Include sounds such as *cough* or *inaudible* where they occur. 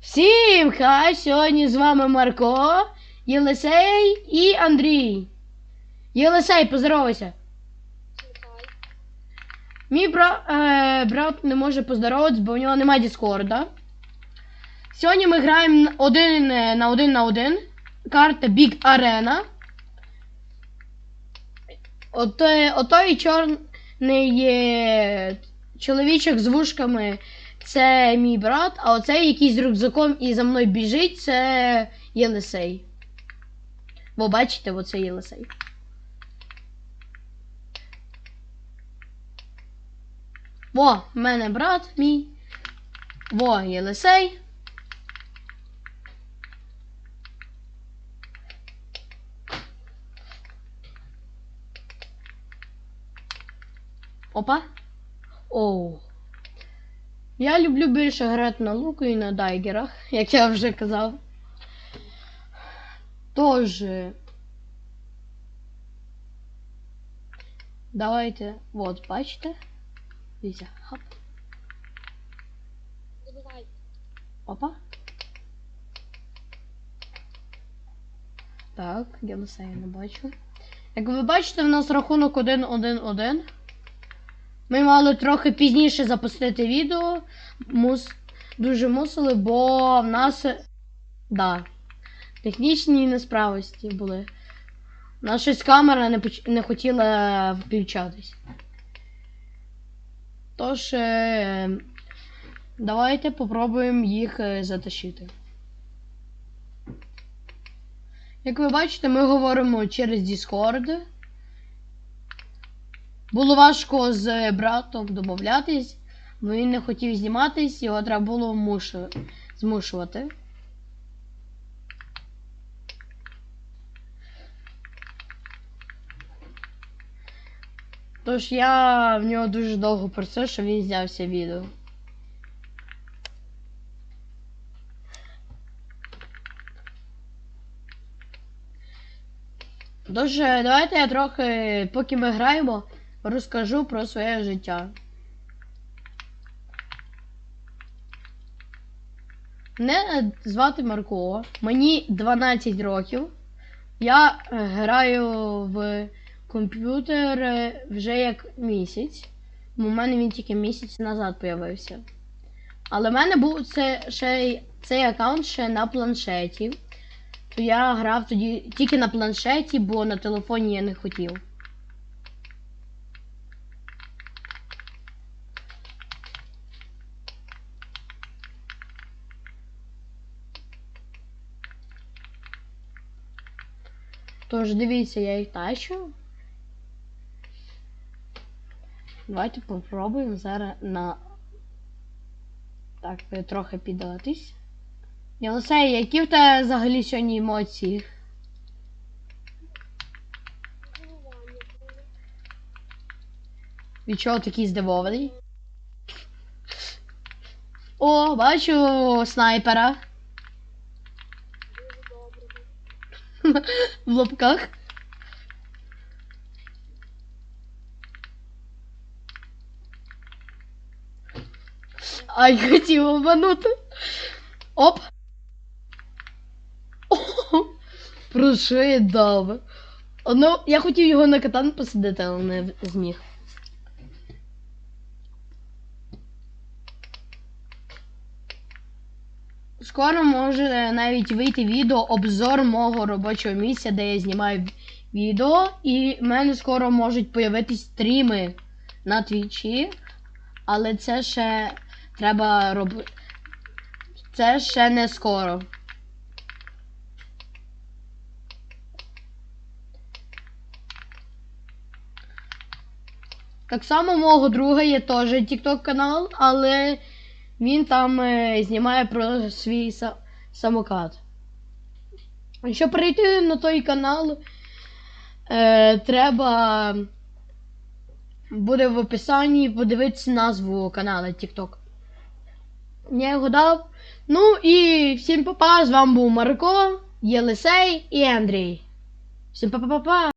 Всім хай! Сьогодні з вами Марко, Єлисей і Андрій. Єлисей, поздоровайся. Нехай. Мій бра... е, брат не може поздороватися, бо в нього немає Діскорда. Сьогодні ми граємо один е, на один на один. Карта Big Arena. Отой, отой чорний е, чоловічок з вушками це мій брат, а оцей якийсь з рюкзаком і за мною біжить, це Єлисей. Бо бачите, оце Єлисей. Во, в мене брат мій. Во, Єлисей. Опа. Оу. Я люблю більше грати на луку і на дайгерах, як я вже казав. Тож. Давайте. От, бачите? Дивіться. Хоп. Забивай. Опа. Так, Єлисея не бачу. Як ви бачите, в нас рахунок 1-1-1. Ми мали трохи пізніше запустити відео. Мус... Дуже мусили, бо в нас. Да. Технічні несправності були. У нас щось камера не, поч... не хотіла включатись. Тож. Е... Давайте попробуємо їх е, затащити. Як ви бачите, ми говоримо через Discord. Було важко з братом домовлятись, бо він не хотів зніматись, його треба було змушувати. Тож я в нього дуже довго просив, щоб він знявся відео. Тож, давайте я трохи, поки ми граємо, розкажу про своє життя. Мене звати Марко, мені 12 років. Я е, граю в комп'ютер е, вже як місяць. У мене він тільки місяць назад появився. Але в мене був це, ще, цей аккаунт ще на планшеті. То я грав тоді тільки на планшеті, бо на телефоні я не хотів. Тож дивіться, я їх тащу. Давайте попробуємо зараз на. Так, трохи піддатись. Єлисей, які в тебе взагалі сьогодні емоції? Від чого такий здивований? О, бачу снайпера Дуже добре. *laughs* в лапках. Ай, хотів обманути. Оп. О, *laughs* про що я дав? Ну, я хотів його на катан посадити, але не зміг. Скоро може навіть вийти відео обзор мого робочого місця, де я знімаю відео. І в мене скоро можуть появитись стріми на твічі. Але це ще треба робити. Це ще не скоро. Так само мого друга є теж TikTok канал, але він там е, знімає про свій са- самокат. Щоб перейти на той канал, е, треба буде в описанні подивитися назву каналу TikTok. Я його дав. Ну і всім па-па, з вами був Марко, Єлисей і Андрій. Всім па-па-па-па!